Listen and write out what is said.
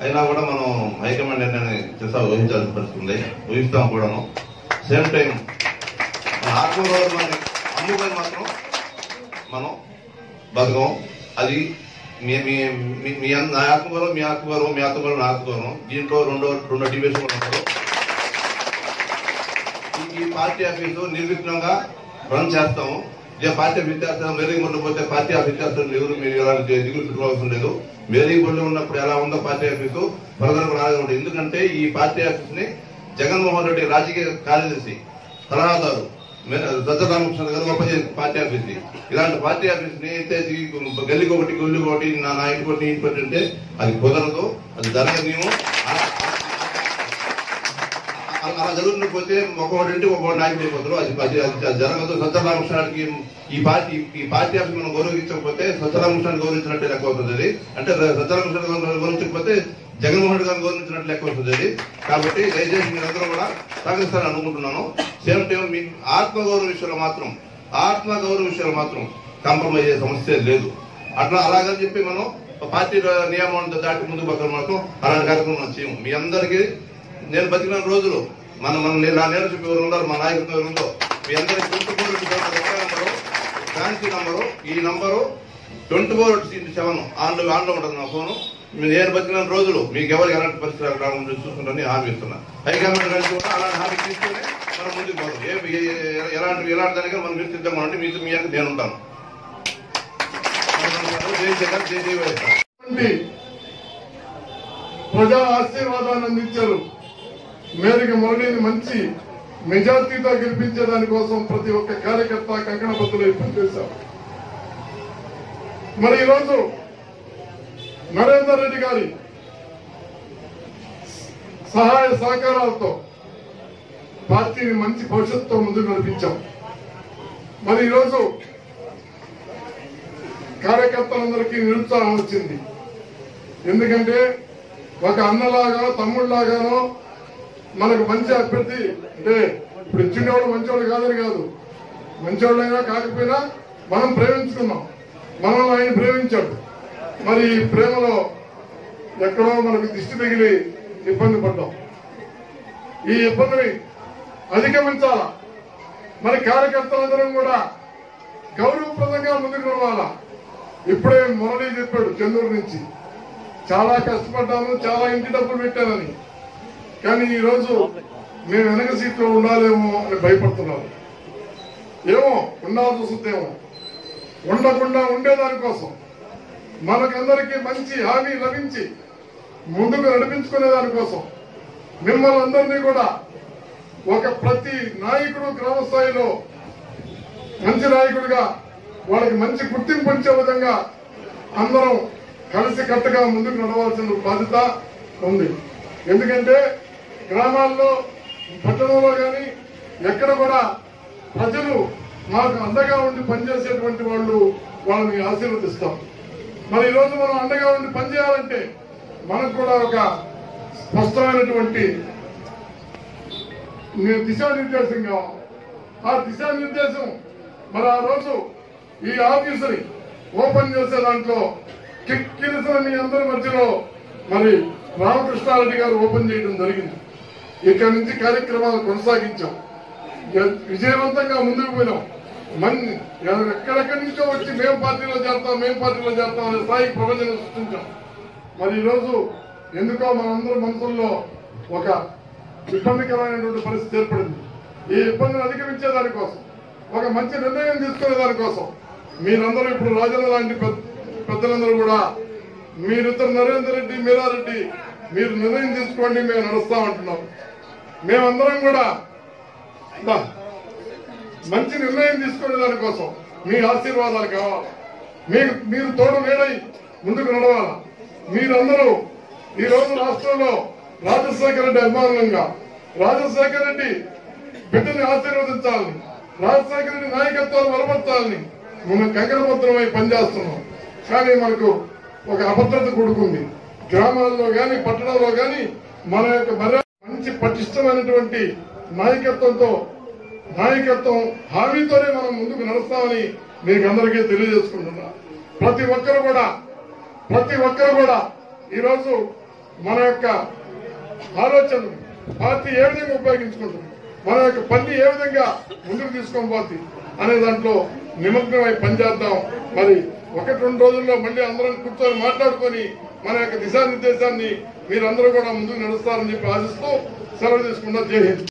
అయినా కూడా మనం హైకమాండ్ నిర్ణయాన్ని చేసా ఊహించాల్సిన పరిస్థితి ఉంది. ఊహిస్తాం కూడాను. సేమ్ టైం మన ఆత్మగౌరవాన్ని అమ్ముకొని మాత్రం మనం బతకం. అది మీ మీ మీ- నా ఆత్మగౌరవం మీ ఆత్మగౌరవం మీ ఆత్మగౌరవం నా ఆత్మగౌరవం. దీంట్లో రెండో రెండో డివిజన్ కూడా ఉంటారు ఈ పార్టీ ఆఫీసు నిర్విఘ్నంగా రన్ చేస్తాము. ఇదే పార్టీ అభ్యర్థి మేరీ వేరే పోతే పార్టీ ఆఫీస్ ఎవరు మీరు ఎలాంటి దిగులు లేదు. మేరీ బళ్ళు ఉన్నప్పుడు ఎలా ఉందో పార్టీ ఆఫీసు ప్రజలకు కూడా ఉంటుంది. ఎందుకంటే ఈ పార్టీ ఆఫీస్ని జగన్మోహన్ రెడ్డి రాజకీయ కార్యదర్శి సలహాదారు దత్తరామకృష్ణ గారు గొప్ప పార్టీ ఆఫీస్ని ఇలాంటి పార్టీ ఆఫీస్ని అయితే గల్లికి ఒకటి గుళ్ళకి ఒకటి నా నాయకుడి ఇంటి అంటే అది కుదరదు అది మేము అలా- అలా పోతే జరుగుతుండిపోతే ఒక ఒక్కొక్కటి నాయకులు అయిపోతారు. అది అది జరగదు. సత్యనారాయణకి ఈ పార్టీ ఈ పార్టీ ఆఫీస్ మనం గౌరవించకపోతే సత్యనారాయణ గౌరవించినట్టే లెక్క అవుతుంది అది అంటే సత్యనారాయణ గౌరవించకపోతే జగన్మోహన్ రెడ్డి గారిని గౌరవించినట్టు లెక్క అవుతుంది అది కాబట్టి దయచేసి మీరందరూ కూడా సహకరిస్తారని అనుకుంటున్నాను. సేమ్ టైం మీ ఆత్మగౌరవ విషయంలో మాత్రం ఆత్మగౌరవ విషయంలో మాత్రం కాంప్రమైజ్ అయ్యే సమస్య లేదు. అట్లా అలాగని చెప్పి మనం పార్టీ నియమాలను దాటి ముందుకు పక్కన మాత్రం అలాంటి కార్యక్రమం మనం చేయము. మీ అందరికీ నేను బతికిన రోజులు మన మన నా నేను చూపి ఎవరు ఉన్నారు మా నాయకులు ఎవరు ఉందో మీ అందరికి twenty four number fancy number ఈ నంబరు ట్వంటీ ఫోర్ సెవెన్ ఆన్లో ఆన్లో ఉంటుంది నా ఫోను. నేను బతికిన రోజులు మీకు ఎవరు ఎలాంటి పరిస్థితి రాకుండా చూసుకుంటారని హామీ ఇస్తున్నా. హైకమాండ్ కలిసి కూడా అలాంటి హామీ తీసుకుని మనం ముందుకు పోదాం. ఏ ఎలాంటి ఎలాంటి దానిగా మనం గుర్తిద్దాం అంటే మీకు మీతో మీ నేను ఉంటాను. ప్రజా ఆశీర్వాదాన్ని అందించారు. మేరకు మురళిని మంచి మెజార్టీతో గెలిపించే దానికోసం ప్రతి ఒక్క కార్యకర్త కంకణబద్దులై పనిచేశాం. మరి ఈరోజు నరేందర్ రెడ్డి గారి సహాయ సహకారాలతో పార్టీని మంచి భవిష్యత్తుతో ముందుకు నడిపించాం. మరి ఈరోజు కార్యకర్తలందరికీ నిరుత్సాహం వచ్చింది. ఎందుకంటే ఒక అన్నలాగానో తమ్ముళ్ళలాగానో మనకు మంచి అభ్యర్థి అంటే ఇప్పుడు ఇచ్చిండేవాడు మంచివాడు కాదని కాదు. మంచివాళ్ళైనా కాకపోయినా మనం ప్రేమించుకున్నాం. మనం ఆయన ప్రేమించాడు. మరి ఈ ప్రేమలో ఎక్కడో మనకు దిష్టి తగిలి ఇబ్బంది పడ్డాం. ఈ ఇబ్బందిని అధిగమించాలా? మరి కార్యకర్తలందరం కూడా గౌరవప్రదంగా ముందుకు రావాలా ఇప్పుడే మురళి చెప్పాడు చెన్నూరు నుంచి. చాలా కష్టపడ్డాను చాలా ఇంటి డబ్బులు పెట్టానని. కానీ ఈరోజు మేము వెనక సీట్లో ఉండాలేమో అని భయపడుతున్నారు. ఏమో ఉండాల్సి వస్తుందేమో ఉండకుండా ఉండేదానికోసం మనకందరికీ మంచి హామీ లభించి ముందుకు నడిపించుకునే దానికోసం మిమ్మల్ని అందరినీ కూడా ఒక ప్రతి నాయకుడు గ్రామ స్థాయిలో మంచి నాయకుడిగా వాళ్ళకి మంచి గుర్తింపు ఇచ్చే విధంగా అందరం కలిసి కట్టుగా ముందుకు నడవాల్సిన బాధ్యత ఉంది. ఎందుకంటే గ్రామాల్లో పట్టణంలో కానీ ఎక్కడ కూడా ప్రజలు మాకు అండగా ఉండి పనిచేసేటువంటి వాళ్ళు వాళ్ళని ఆశీర్వదిస్తాం. మరి ఈరోజు మనం అండగా ఉండి పనిచేయాలంటే మనకు కూడా ఒక స్పష్టమైనటువంటి దిశానిర్దేశం కావాలి ఆ దిశానిర్దేశం మరి ఆ రోజు ఈ ఆఫీసుని ఓపెన్ చేసే దాంట్లో కిక్కిరిసిన మీ అందరి మధ్యలో మరి రామకృష్ణారెడ్డి గారు ఓపెన్ చేయడం జరిగింది. ఇక్కడ నుంచి కార్యక్రమాలు కొనసాగించాం. విజయవంతంగా ముందుకు పోయినాం. మన్ ఎక్కడెక్కడి నుంచో వచ్చి మేము పార్టీలో చేస్తాం మేము పార్టీలో చేస్తాం అనే స్థాయికి ప్రపంచం సృష్టించాం. మరి ఈరోజు ఎందుకో మనందరి మనసుల్లో ఒక ఇబ్బందికరమైనటువంటి పరిస్థితి ఏర్పడింది. ఈ ఇబ్బందిని అధిగమించే దానికోసం ఒక మంచి నిర్ణయం తీసుకునే దానికోసం మీరందరూ ఇప్పుడు రాజన్న లాంటి పెద్దలందరూ కూడా మీరిద్దరు నరేందర్ రెడ్డి మీరారెడ్డి మీరు నిర్ణయం తీసుకోండి మేము నడుస్తామంటున్నాం. మేమందరం కూడా మంచి నిర్ణయం తీసుకునే దానికోసం మీ ఆశీర్వాదాలు కావాలి. మీకు మీరు తోడు వేడై ముందుకు నడవాలా? మీరందరూ ఈ రోజు రాష్ట్రంలో రాజశేఖర రెడ్డి అభిమానులంగా రాజశేఖర రెడ్డి బిడ్డని ఆశీర్వదించాలని రాజశేఖర రెడ్డి నాయకత్వాన్ని బలపరచాలని మనం కంకణపత్రమై పనిచేస్తున్నాం. కానీ మనకు ఒక అభద్రత కూడుకుంది. గ్రామాల్లో కానీ పట్టణంలో కానీ మన యొక్క మర్యాద నుంచి పటిష్టమైనటువంటి నాయకత్వంతో నాయకత్వం హామీతోనే మనం ముందుకు నడుస్తామని మీకు అందరికీ తెలియజేసుకుంటున్నా. ప్రతి ఒక్కరు కూడా ప్రతి ఒక్కరు కూడా ఈరోజు మన యొక్క ఆలోచన పార్టీ ఏ విధంగా ఉపయోగించుకుంటుంది మన యొక్క పని ఏ విధంగా ముందుకు తీసుకొని పోతుంది అనే దాంట్లో నిమగ్నమై పనిచేద్దాం. మరి ఒకటి రెండు రోజుల్లో మళ్ళీ అందరం కూర్చొని మాట్లాడుకొని మన యొక్క దిశానిర్దేశాన్ని మీరందరూ కూడా ముందుకు నడుస్తారని చెప్పి ఆశిస్తూ సెలవు తీసుకుంటా జై హింద్.